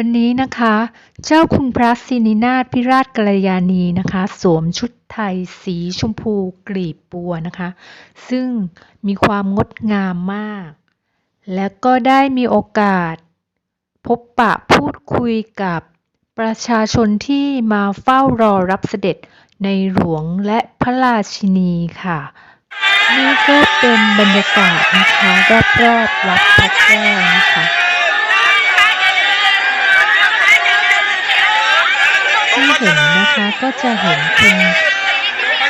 วันนี้นะคะ เจ้าคุณพระสินินาถพิราชกัลยาณีนะคะ สวมชุดไทยสีชมพูกลีบบัวนะคะ ซึ่งมีความงดงามมาก และก็ได้มีโอกาส พบปะพูดคุยกับประชาชนที่มาเฝ้ารอรับเสด็จในหลวงและพระราชินีค่ะ นี่ก็เป็นบรรยากาศนะคะรอบๆวัดพระแก้วนะคะ เห็นนะคะ ก็จะเห็นคุณ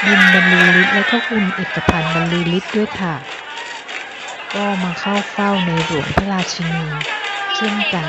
บินบรรลือฤทธิ์และก็คุณเอกพันธ์บรรลือฤทธิ์ด้วยค่ะ ก็มาเข้าเฝ้าในหลวงพระราชินี เช่นกัน